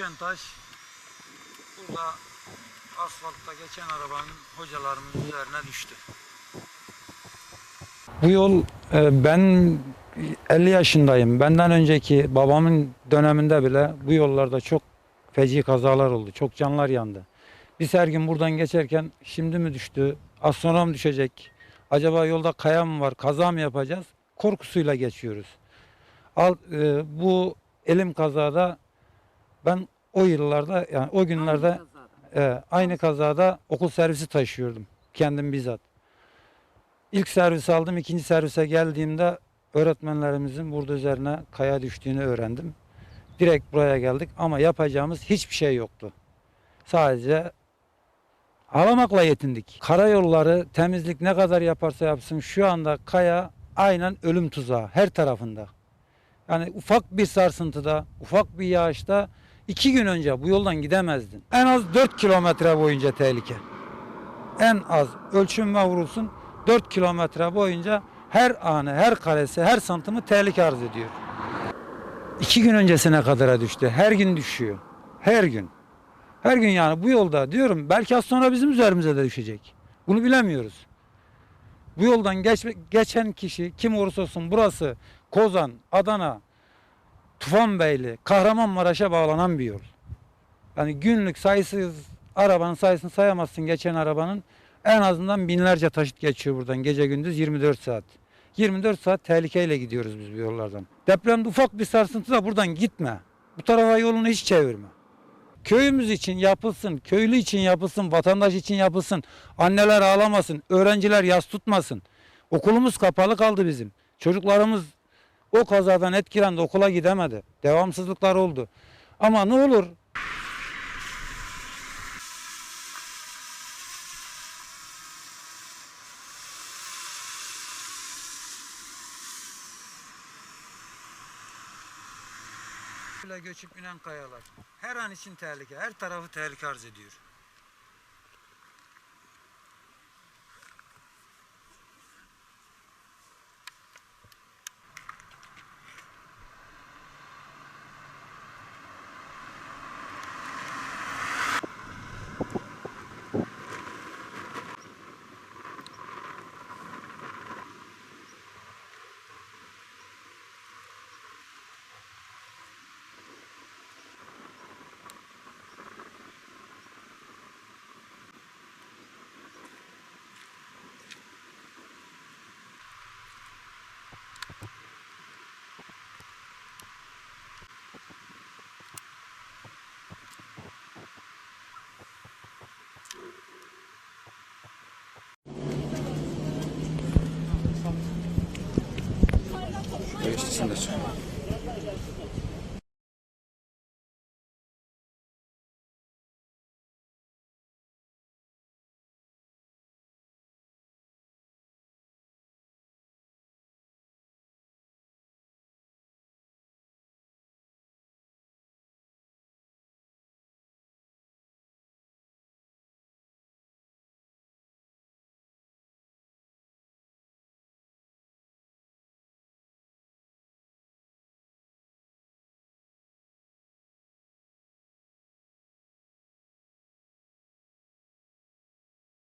Taş burada asfaltta geçen arabanın hocalarımın üzerine düştü. Bu yol e, ben 50 yaşındayım. Benden önceki babamın döneminde bile bu yollarda çok feci kazalar oldu. Çok canlar yandı. Biz her gün buradan geçerken şimdi mi düştü? Az sonra mı düşecek? Acaba yolda kaya mı var? Kaza mı yapacağız? Korkusuyla geçiyoruz. Al, e, bu elim kazada ben o yıllarda yani o günlerde e, aynı kazada okul servisi taşıyordum. Kendim bizzat. İlk servis aldım. ikinci servise geldiğimde öğretmenlerimizin burada üzerine kaya düştüğünü öğrendim. Direkt buraya geldik ama yapacağımız hiçbir şey yoktu. Sadece ağlamakla yetindik. Karayolları temizlik ne kadar yaparsa yapsın şu anda kaya aynen ölüm tuzağı her tarafında. Yani ufak bir sarsıntıda, ufak bir yağışta iki gün önce bu yoldan gidemezdin. En az 4 kilometre boyunca tehlike. En az ölçüm ve vurulsun 4 kilometre boyunca her anı, her karesi, her santımı tehlike arz ediyor. İki gün öncesine kadara düştü. Her gün düşüyor. Her gün. Her gün yani bu yolda diyorum belki az sonra bizim üzerimize de düşecek. Bunu bilemiyoruz. Bu yoldan geç, geçen kişi kim olursa olsun burası Kozan, Adana, Tufanbeyli, Kahramanmaraş'a bağlanan bir yol. Yani günlük sayısız arabanın sayısını sayamazsın geçen arabanın. En azından binlerce taşıt geçiyor buradan gece gündüz 24 saat. 24 saat tehlikeyle gidiyoruz biz bu yollardan. Depremde ufak bir sarsıntı da buradan gitme. Bu tarafa yolunu hiç çevirme. Köyümüz için yapılsın, köylü için yapılsın, vatandaş için yapılsın. Anneler ağlamasın, öğrenciler yas tutmasın. Okulumuz kapalı kaldı bizim. Çocuklarımız o kazadan etkilendi, okula gidemedi. Devamsızlıklar oldu. Ama ne olur göçüp inen kayalar. Her an için tehlike. Her tarafı tehlike arz ediyor. 是的。